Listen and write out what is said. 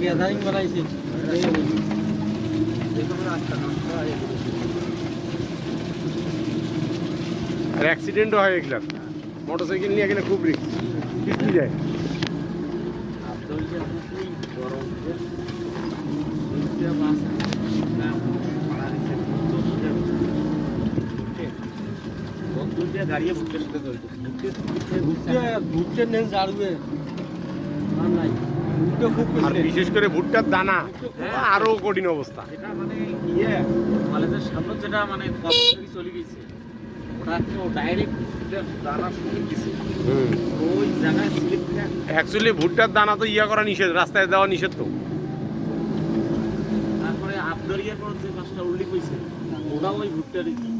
Gathering বানাইছে আর অ্যাক্সিডেন্টও হয় এগুলা মোটরসাইকেল নিয়ে এখানে খুব রিস্ক পিছলি যায় ঘুরতে ঘুরতে নেন জাড়বে আর নাই ঘুরতে খুব আর বিশেষ করে ভুট্টার দানা আরও কঠিন অবস্থা। মানে ইয়ে কলেজের সামনে যেটা মানে চলে গেছে অ্যাকচুয়ালি ভুট্টার দানা তো ইয়া করা নিষেধ রাস্তায় দেওয়া নিষেধ তো। তারপরে পর যে মাছটা উল্লেখ হয়েছে ওটাও ওই ভুট্টারই।